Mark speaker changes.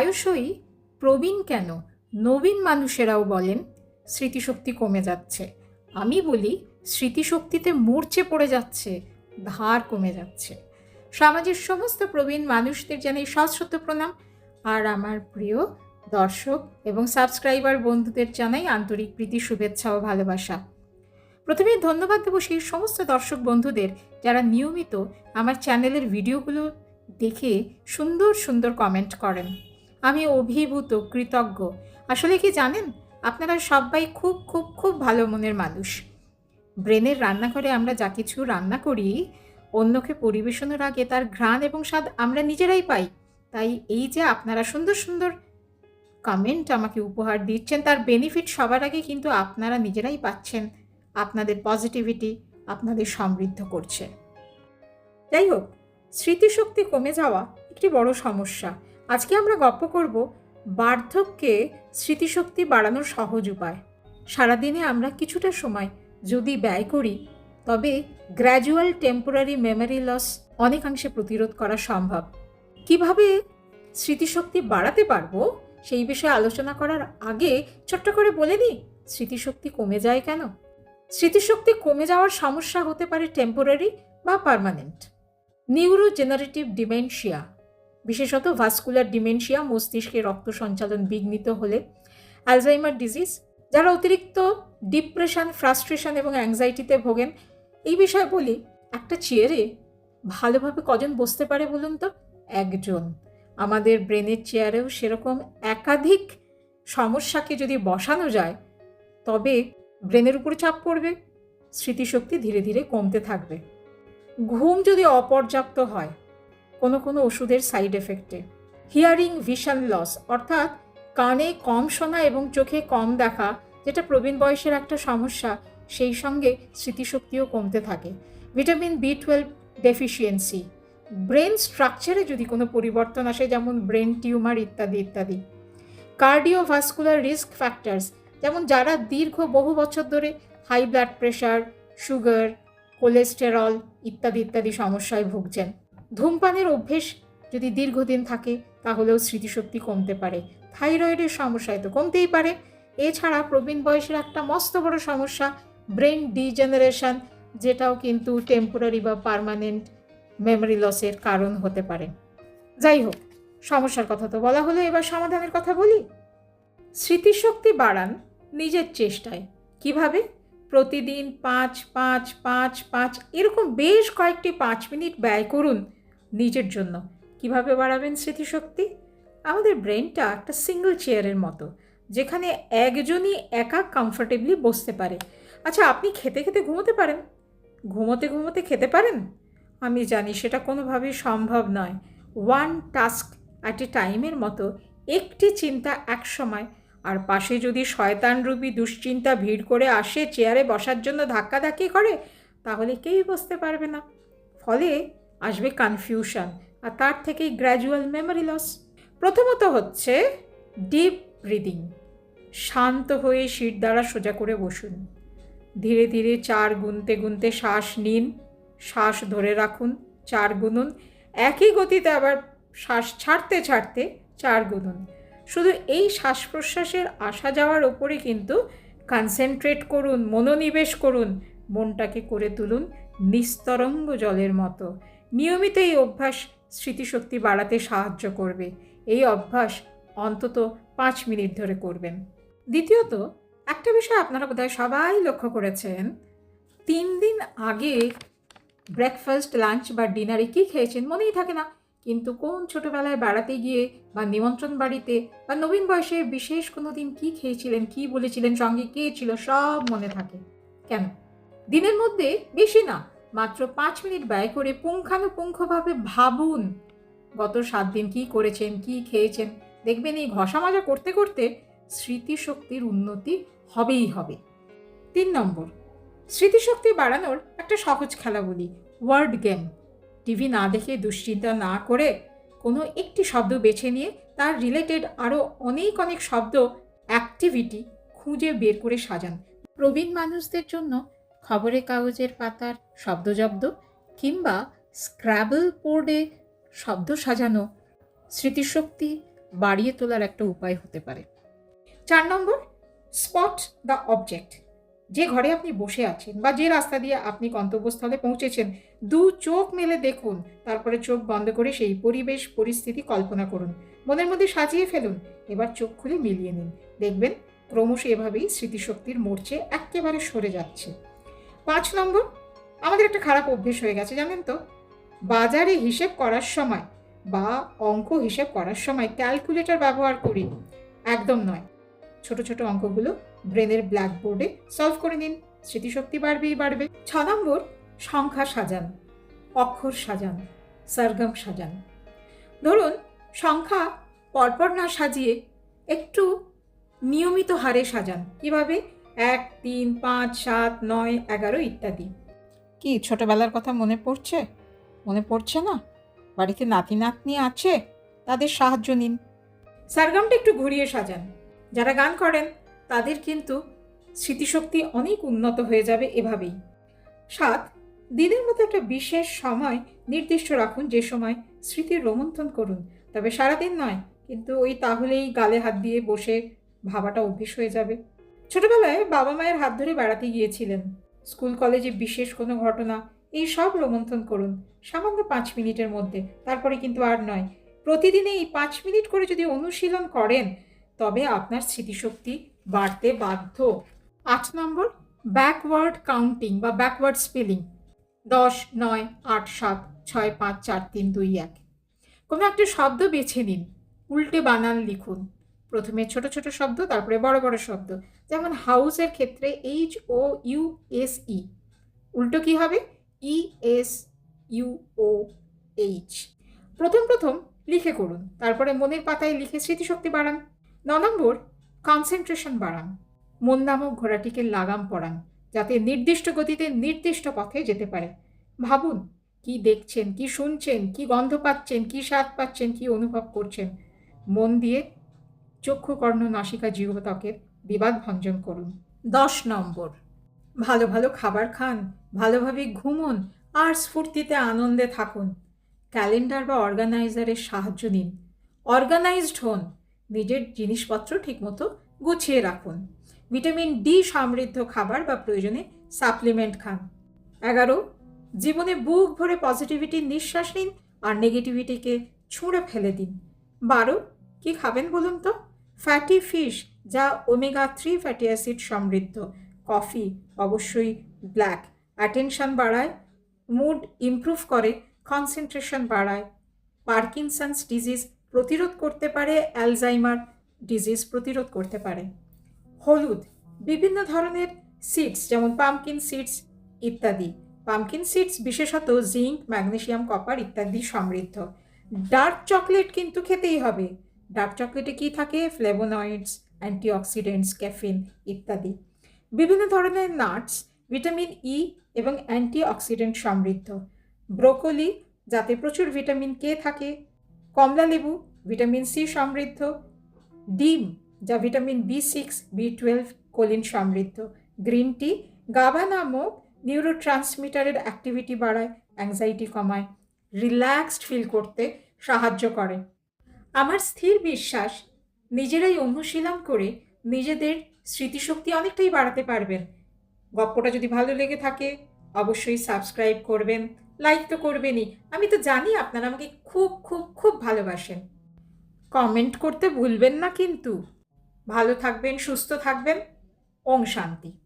Speaker 1: প্রায়শই প্রবীণ কেন? নবীন মানুষেরাও বলেন, স্মৃতিশক্তি কমে যাচ্ছে। আমি বলি, স্মৃতিশক্তিতে মূর্ছে পড়ে যাচ্ছে, ধার কমে যাচ্ছে। সমাজের সমস্ত প্রবীণ মানুষদের জানাই সশ্রদ্ধ প্রণাম। আর আমার প্রিয় দর্শক এবং সাবস্ক্রাইবার বন্ধুদের জানাই আন্তরিক প্রীতি, শুভেচ্ছা ও ভালোবাসা। প্রথমে ধন্যবাদ দেবো সেই সমস্ত দর্শক বন্ধুদের যারা নিয়মিত আমার চ্যানেলের ভিডিওগুলো দেখে সুন্দর সুন্দর কমেন্ট করেন। আমি অভিভূত, কৃতজ্ঞ। আসলে কি জানেন? আপনারা সবাই খুব খুব খুব ভালো মনের মানুষ। ব্রেনের রান্নাঘরে আমরা যা কিছু রান্না করি, অন্যকে পরিবেশনের আগে তার ঘ্রাণ এবং স্বাদ আমরা নিজেরাই পাই। তাই এই যে আপনারা সুন্দর সুন্দর কমেন্ট আমাকে উপহার দিচ্ছেন, তার বেনিফিট সবার আগে কিন্তু আপনারা নিজেরাই পাচ্ছেন। আপনাদের পজিটিভিটি আপনাদের সমৃদ্ধ করছে। যাই হোক, স্মৃতিশক্তি কমে যাওয়া একটি বড় সমস্যা। আজকে আমরা গপ্প করব বার্ধক্যে স্মৃতিশক্তি বাড়ানোর সহজ উপায়। সারাদিনে আমরা কিছুটা সময় যদি ব্যয় করি, তবে গ্র্যাজুয়াল টেম্পোরারি মেমোরি লস অনেকাংশে প্রতিরোধ করা সম্ভব। কীভাবে স্মৃতিশক্তি বাড়াতে পারব, সেই বিষয়ে আলোচনা করার আগে ছোট্ট করে বলে দিই স্মৃতিশক্তি কমে যায় কেন? স্মৃতিশক্তি কমে যাওয়ার সমস্যা হতে পারে টেম্পোরারি বা পার্মানেন্ট নিউরোজেনারেটিভ ডিমেনশিয়া বিশেষত ভাস্কুলার ডিমেনশিয়া মস্তিষ্কে রক্ত সঞ্চালন বিঘ্নিত হলে অ্যালজাইমার ডিজিজ যারা অতিরিক্ত ডিপ্রেশন ফ্রাস্ট্রেশন এবং অ্যাংজাইটিতে ভোগেন, এই বিষয়ে বলি, একটা চেয়ারে ভালোভাবে কজন বসতে পারে বলুন তো? একজন। আমাদের ব্রেনের চেয়ারেও সেরকম একাধিক সমস্যাকে যদি বসানো যায়, তবে ব্রেনের উপরে চাপ পড়বে, স্মৃতিশক্তি ধীরে ধীরে কমতে থাকবে। ঘুম যদি অপর্যাপ্ত হয় কোনো কোনো ওষুধের সাইড এফেক্টে হিয়ারিং ভিশন লস অর্থাৎ কানে কম শোনা এবং চোখে কম দেখা, যেটা প্রবীণ বয়সের একটা সমস্যা, সেই সঙ্গে স্মৃতিশক্তিও কমতে থাকে। Vitamin B twelve deficiency brain স্ট্রাকচারে যদি কোনো পরিবর্তন আসে, যেমন ব্রেন টিউমার ইত্যাদি ইত্যাদি। কার্ডিওভাস্কুলার রিস্ক ফ্যাক্টরস যেমন যারা দীর্ঘ বহু বছর ধরে high blood pressure sugar cholesterol ইত্যাদি ইত্যাদি সমস্যায় ভুগছেন। ধূমপানের অভ্যেস যদি দীর্ঘদিন থাকে, তাহলেও স্মৃতিশক্তি কমতে পারে। থাইরয়েডের সমস্যায় তো কমতেই পারে। এছাড়া প্রবীণ বয়সের একটা মস্ত বড় সমস্যা ব্রেন ডিজেনারেশন, যেটাও কিন্তু টেম্পোরারি বা পার্মানেন্ট মেমোরি লসের কারণ হতে পারে। যাই হোক, সমস্যার কথা তো বলা হলো, এবার সমাধানের কথা বলি। স্মৃতিশক্তি বাড়ান নিজের চেষ্টায়। কীভাবে? প্রতিদিন পাঁচ পাঁচ পাঁচ পাঁচ, এরকম বেশ কয়েকটি পাঁচ মিনিট ব্যয় করুন। নিজের জন্য। কীভাবে বাড়াবেন স্মৃতিশক্তি? আমাদের ব্রেনটা একটা সিঙ্গল চেয়ারের মতো, যেখানে একজনই একা কমফোর্টেবলি বসতে পারে। আচ্ছা আপনি খেতে খেতে ঘুমোতে পারেন? ঘুমোতে ঘুমোতে খেতে পারেন? আমি জানি সেটা কোনোভাবেই সম্ভব নয়। ওয়ান টাস্ক অ্যাট এ টাইমের মতো, একটি চিন্তা এক সময়। আর পাশে যদি শয়তানরূপী দুশ্চিন্তা ভিড় করে আসে চেয়ারে বসার জন্য ধাক্কাধাক্কি করে, তাহলে কেউই বসতে পারবে না। ফলে আসবে কনফিউশন আর তার থেকেই গ্র্যাজুয়াল মেমোরি লস প্রথমত হচ্ছে ডিপ ব্রিদিং শান্ত হয়ে শির দ্বারা সোজা করে বসুন। ধীরে ধীরে চার গুনতে গুনতে শ্বাস নিন, শ্বাস ধরে রাখুন, চার গুনুন। একই গতিতে আবার শ্বাস ছাড়তে ছাড়তে চার গুনুন। শুধু এই শ্বাস প্রশ্বাসের আসা যাওয়ার ওপরে কিন্তু কনসেন্ট্রেট করুন, মনোনিবেশ করুন, মনটাকে করে তুলুন নিস্তরঙ্গ জলের মতো। নিয়মিত এই অভ্যাস স্মৃতিশক্তি বাড়াতে সাহায্য করবে। এই অভ্যাস অন্তত পাঁচ মিনিট ধরে করবেন। দ্বিতীয়ত, একটা বিষয় আপনারা বোধহয় সবাই লক্ষ্য করেছেন, তিন দিন আগে ব্রেকফাস্ট লাঞ্চ বা ডিনারে কী খেয়েছেন মনেই থাকে না। কিন্তু কোন ছোটোবেলায় বেড়াতে গিয়ে বা নিমন্ত্রণ বাড়িতে বা নবীন বয়সে বিশেষ কোনো দিন কী খেয়েছিলেন, কী বলেছিলেন, সঙ্গে কে ছিল, সব মনে থাকে। কেন? দিনের মধ্যে বেশি না। মাত্র পাঁচ মিনিট ব্যয় করে পুঙ্খানুপুঙ্খভাবে ভাবুন গত সাত দিন কী করেছেন, কী খেয়েছেন। দেখবেন এই ঘষা মাজা করতে করতে স্মৃতিশক্তির উন্নতি হবেই হবে। তিন নম্বর, স্মৃতিশক্তি বাড়ানোর একটা সহজ খেলা বলি, ওয়ার্ড গেম। টিভি না দেখে দুশ্চিন্তা না করে কোনো একটি শব্দ বেছে নিয়ে তার রিলেটেড আরও অনেক অনেক শব্দ, অ্যাক্টিভিটি খুঁজে বের করে সাজান। প্রবীণ মানুষদের জন্য খবরের কাগজের পাতার শব্দজব্দ কিংবা স্ক্র্যাবল বোর্ডে শব্দ সাজানো স্মৃতিশক্তি বাড়িয়ে তোলার একটা উপায় হতে পারে। চার নম্বর স্পট দ্য অবজেক্ট যে ঘরে আপনি বসে আছেন বা যে রাস্তা দিয়ে আপনি গন্তব্যস্থলে পৌঁছেছেন, দু চোখ মেলে দেখুন, তারপরে চোখ বন্ধ করে সেই পরিবেশ, পরিস্থিতি কল্পনা করুন। মনের মধ্যে সাজিয়ে ফেলুন, এবার চোখ খুলে মিলিয়ে নিন। দেখবেন ক্রমশ এভাবেই স্মৃতিশক্তির মোর্চে একেবারে সরে যাচ্ছে। পাঁচ নম্বর, আমাদের একটা খারাপ অভ্যেস হয়ে গেছে, জানেন তো? বাজারে হিসেব করার সময় বা অঙ্ক হিসেব করার সময় ক্যালকুলেটর ব্যবহার করি, একদম নয়। ছোট ছোট অঙ্কগুলো ব্রেনের ব্ল্যাকবোর্ডে সলভ করে নিন, স্মৃতিশক্তি বাড়বেই বাড়বে। ছ নম্বর, সংখ্যা সাজান, অক্ষর সাজান সরগম সাজান। ধরুন, সংখ্যা পরপর না সাজিয়ে একটু নিয়মিত হারে সাজান, কীভাবে? এক তিন পাঁচ সাত নয় এগারো ইত্যাদি। কি ছোটবেলার কথা মনে পড়ছে? মনে পড়ছে না? বাড়িতে নাতি নাতনি আছে? তাদের সাহায্য নিন। সারগামটা একটু ঘুরিয়ে সাজান। যারা গান করেন তাদের কিন্তু স্মৃতিশক্তি অনেক উন্নত হয়ে যাবে এভাবেই। সাত দিনের মতো একটা বিশেষ সময় নির্দিষ্ট রাখুন যে সময় স্মৃতির রোমন্থন করুন। তবে সারাদিন নয় কিন্তু ওই তাহলেই গালে হাত দিয়ে বসে ভাবাটা অভ্যেস হয়ে যাবে। ছোটবেলায় বাবা মায়ের হাত ধরে বেড়াতে গিয়েছিলেন। স্কুল, কলেজে বিশেষ কোনো ঘটনা, এই সব রোমন্থন করুন। সামান্য পাঁচ মিনিটের মধ্যে, তারপরে কিন্তু আর নয়। প্রতিদিনে এই পাঁচ মিনিট করে যদি অনুশীলন করেন, তবে আপনার স্মৃতিশক্তি বাড়তে বাধ্য। আট নম্বর ব্যাকওয়ার্ড কাউন্টিং বা ব্যাকওয়ার্ড স্পেলিং দশ, নয়, আট, সাত, ছয়, পাঁচ, চার, তিন, দুই, এক। কোনো একটা শব্দ বেছে নিন, উল্টে বানান লিখুন। প্রথমে ছোট ছোট শব্দ, তারপরে বড় বড় শব্দ। যেমন হাউসের ক্ষেত্রে H O U S E উল্টো কি হবে? E S U O H প্রথম প্রথম লিখে করুন, তারপরে মনের পাতায় লিখে স্মৃতিশক্তি বাড়ান। ন নম্বর কনসেন্ট্রেশন বাড়ান। মন নামক ঘোড়াটিকে লাগাম পড়ান যাতে নির্দিষ্ট গতিতে নির্দিষ্ট পথে যেতে পারে। ভাবুন, কি দেখছেন, কি শুনছেন, কি গন্ধ পাচ্ছেন, কি স্বাদ পাচ্ছেন, কি অনুভব করছেন। মন দিয়ে চক্ষু কর্ণ নাসিকা জিহ্বতকের বিবাদ ভঞ্জন করুন। দশ নম্বর। ভালো ভালো খাবার খান, ভালোভাবে ঘুমুন, আর স্ফূর্তিতে আনন্দে থাকুন। ক্যালেন্ডার বা অর্গানাইজারের সাহায্য নিন। অর্গানাইজড হন, নিজের জিনিসপত্র ঠিকমতো গুছিয়ে রাখুন। ভিটামিন ডি সমৃদ্ধ খাবার বা প্রয়োজনে সাপ্লিমেন্ট খান। এগারো, জীবনে বুক ভরে পজিটিভিটির নিঃশ্বাস নিন, আর নেগেটিভিটিকে ছুঁড়ে ফেলে দিন। বারো, কি খাবেন বলুন তো? ফ্যাটি ফিশ যা ওমেগা থ্রি ফ্যাটি অ্যাসিড সমৃদ্ধ। কফি অবশ্যই ব্ল্যাক অ্যাটেনশন বাড়ায় মুড ইমপ্রুভ করে কনসেন্ট্রেশন বাড়ায়। পার্কিনসন্স ডিজিজ প্রতিরোধ করতে পারে অ্যালজাইমার ডিজিজ প্রতিরোধ করতে পারে। হলুদ, বিভিন্ন ধরনের সিডস যেমন পামকিন সিডস ইত্যাদি। পামকিন সিডস বিশেষত জিঙ্ক ম্যাগনেসিয়াম কপার ইত্যাদি সমৃদ্ধ। ডার্ক চকলেট কিন্তু খেতেই হবে। ডার্ক চকলেটে কি থাকে? ফ্লেভোনয়েডস, অ্যান্টিঅক্সিডেন্টস, ক্যাফিন ইত্যাদি। বিভিন্ন ধরনের নাটস, ভিটামিন ই এবং অ্যান্টিঅক্সিডেন্ট সমৃদ্ধ। ব্রোকলি, যাতে প্রচুর ভিটামিন কে থাকে। কমলা লেবু, ভিটামিন সি সমৃদ্ধ। ডিম, যা vitamin B six B twelve choline সমৃদ্ধ। গ্রিন টি, গাবা নামক নিউরো ট্রান্সমিটারের অ্যাক্টিভিটি বাড়ায় অ্যাংজাইটি কমায়। রিল্যাক্সড ফিল করতে সাহায্য করে। আমার স্থির বিশ্বাস, নিজেরাই অনুশীলন করে নিজেদের স্মৃতিশক্তি অনেকটাই বাড়াতে পারবেন। গপ্পটা যদি ভালো লেগে থাকে, অবশ্যই সাবস্ক্রাইব করবেন, লাইক তো করবেনই। আমি তো জানি আপনারা আমাকে খুব খুব খুব ভালোবাসেন। কমেন্ট করতে ভুলবেন না কিন্তু। ভালো থাকবেন, সুস্থ থাকবেন। ওম শান্তি।